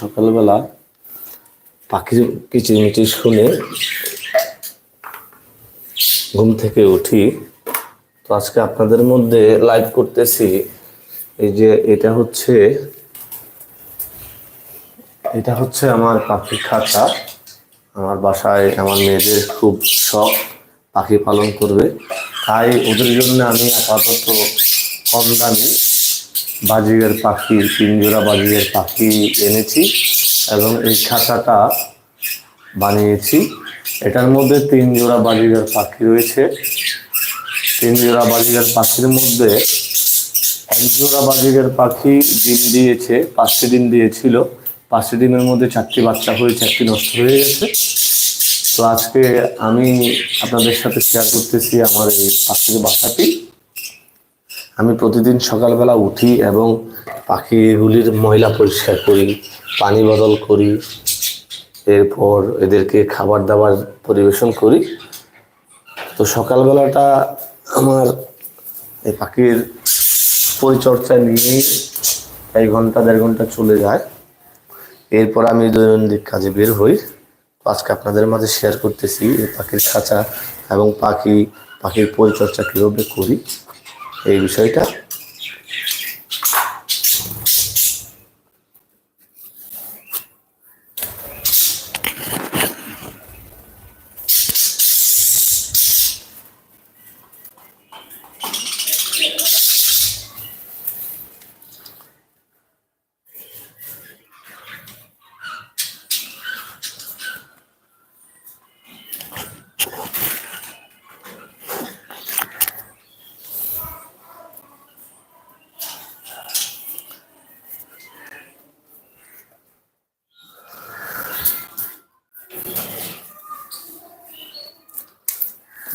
সকালবেলা পাখির কিচিরমিচির শুনে ঘুম থেকে উঠি। তো আজকে আপনাদের মধ্যে লাইভ করতেছি। এই যে এটা হচ্ছে এটা হচ্ছে আমার পাখি খাঁচা আমার বাসায় আমার মেয়েদের খুব শখ, পাখি পালন করবে। তাই ওদের জন্য আমি আপাতত কম দামি বাজিগের পাখি তিন জোড়া বাজিগের পাখি এনেছি এবং এই খাঁচাটা বানিয়েছি। এটার মধ্যে তিন জোড়া বাজিগের পাখি রয়েছে। তিন জোড়া বাজিগের পাখির মধ্যে এক জোড়া বাজিগের পাখি ডিম দিয়েছে, পাঁচটি ডিম দিয়েছিল। পাঁচটি ডিমের মধ্যে চারটি বাচ্চা হয়ে, চারটি নষ্ট হয়ে গেছে। তো আজকে আমি আপনাদের সাথে শেয়ার করতেছি আমার এই পাখির বাসাটি। আমি প্রতিদিন সকালবেলা উঠি এবং পাখিগুলির ময়লা পরিষ্কার করি, পানি বদল করি, এরপর এদেরকে খাবার দাবার পরিবেশন করি। তো সকালবেলাটা আমার এই পাখির পরিচর্যা নিয়েই এক ঘণ্টা, দেড় ঘণ্টা চলে যায়। এরপর আমি দৈনন্দিন কাজে বের হই। আজকে আপনাদের মাঝে শেয়ার করতেছি পাখির খাঁচা এবং পাখি, পাখির পরিচর্যা কীভাবে করি। ኤሉ ሳይቀር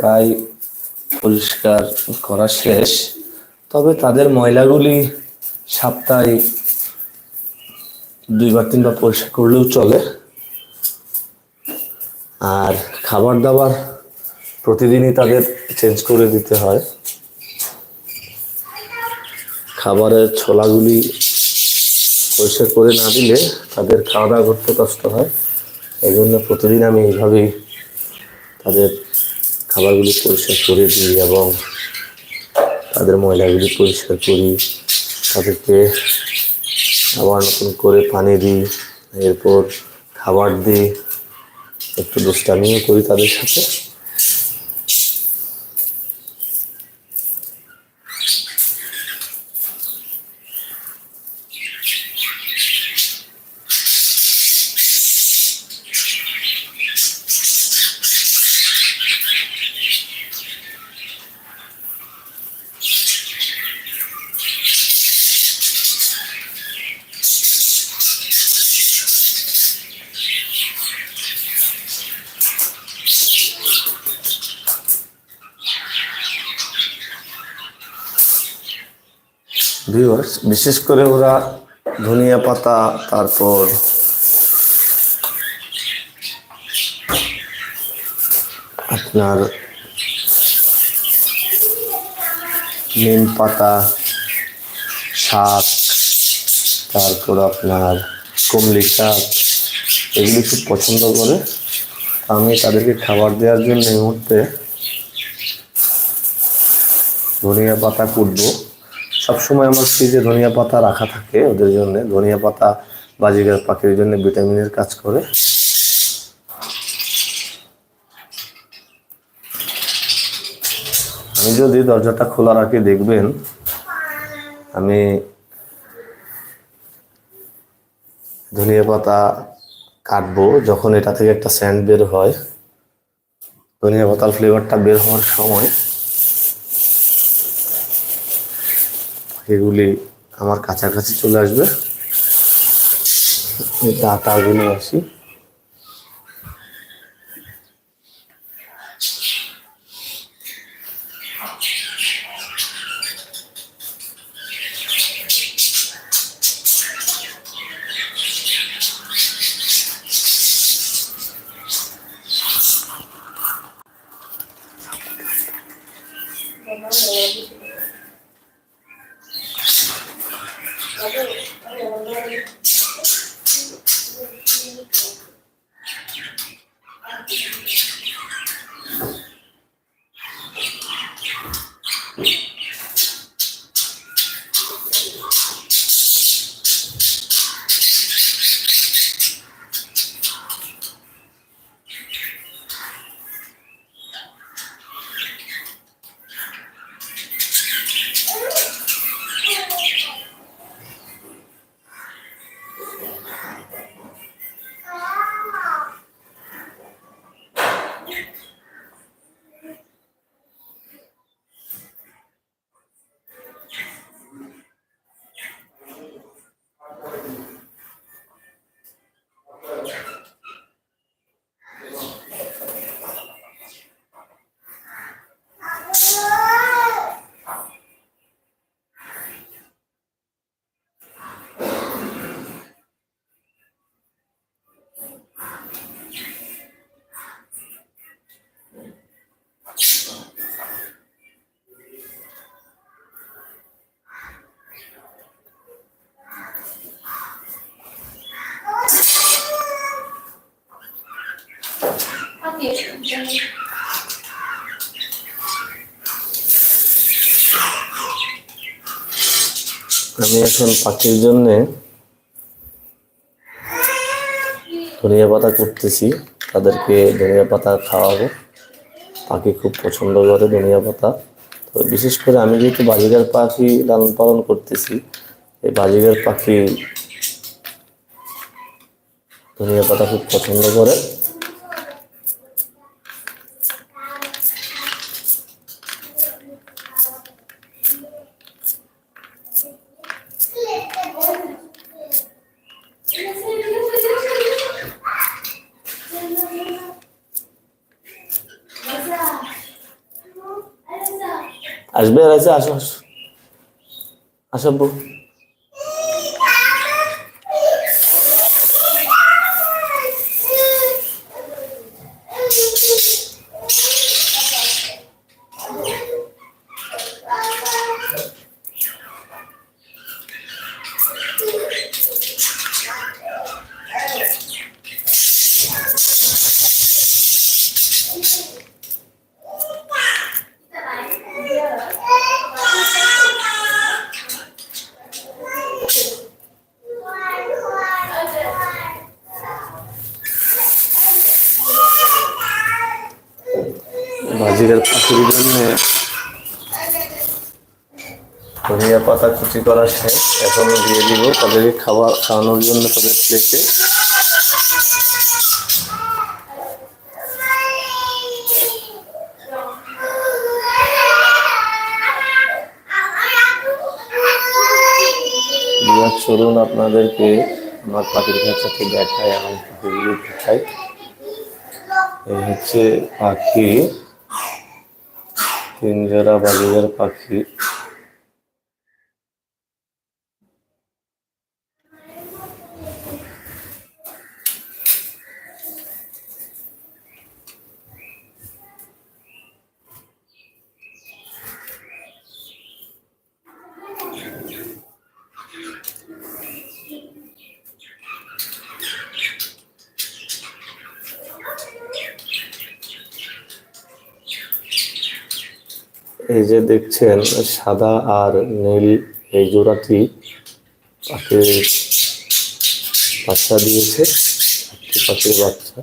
প্রায় পরিষ্কার করা শেষ। তবে তাদের ময়লাগুলি সপ্তাহে দুইবার, তিনবার পরিষ্কার করলেও চলে। আর খাবার দাবার প্রতিদিনই তাদের চেঞ্জ করে দিতে হয়। খাবারের ছোলাগুলি পরিষ্কার করে না দিলে তাদের খাওয়া দাওয়া করতে কষ্ট হয়। এই জন্য প্রতিদিন আমি এইভাবেই তাদের খাবারগুলি পরিষ্কার করে দিই এবং তাদের ময়লাগুলি পরিষ্কার করি। তাদেরকে আবার নতুন করে পানি দিই, এরপর খাবার দিই। একটু দুষ্টামিও করি তাদের সাথে। ভিউয়ার্স বিশেষ করে ওরা ধনিয়া পাতা, তারপর আপনার নিম পাতা, শাক, তারপর আপনার কমলি শাক, এগুলি খুব পছন্দ করে। আমি তাদেরকে খাবার দেওয়ার জন্য এই মুহূর্তে ধনিয়া পাতা কুটবো। সবসময় আমার ফ্রিজে ধনিয়া পাতা রাখা থাকে ওদের জন্য। ধনিয়া পাতা বাজিগার পাখির জন্য ভিটামিনের কাজ করে। আমি যদি দরজাটা খোলা রাখি, দেখবেন আমি ধনিয়া পাতা কাটবো যখন এটা থেকে একটা স্যান্ড বের হয়। ধনিয়া পাতার ফ্লেভারটা বের হওয়ার সময় এগুলি আমার কাছাকাছি চলে আসবে। আটাগুলো আসি আমি এখন পাখির জন্য ধনিয়া পাতা করতেছি তাদেরকে ধনিয়া পাতা খাওয়াবো। পাখি খুব পছন্দ করে ধনিয়া পাতা। তো বিশেষ করে আমি যেহেতু বাজিগার পাখি লালন পালন করতেছি, এই বাজিগার পাখি ধনিয়া পাতা খুব পছন্দ করে। আসবে আছে আসো আসো। আসো বাজিগার ধনিয়া পাতা কুচি করা শেষ। এখন দিয়ে দিব। খাবার খাওয়ানোর জন্য তাদের প্লেটে চলুন আপনাদেরকে আমার পাখির খাঁচাকে দেখায় এবং পাখিগুলি এই হচ্ছে পাখি। তিন জোড়া বাজিগার পাখি এই যে দেখছেন সাদা আর নীল এই জোড়াটি পাখির বাচ্চা দিয়েছে পাখির বাচ্চা।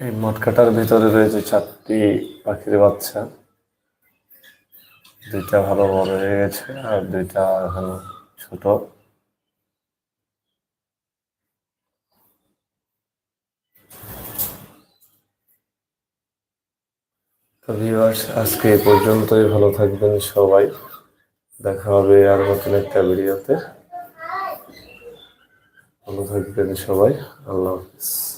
এই মটকাটার ভিতরে রয়েছে চারটি পাখির বাচ্চা। দুইটা ভালো বড় হয়ে গেছে আর দুইটা এখন ছোট। আজকে পর্যন্তই, ভালো থাকবেন সবাই। দেখা হবে আর নতুন একটা ভিডিওতে। ভালো থাকবেন সবাই, আল্লাহ হাফিজ।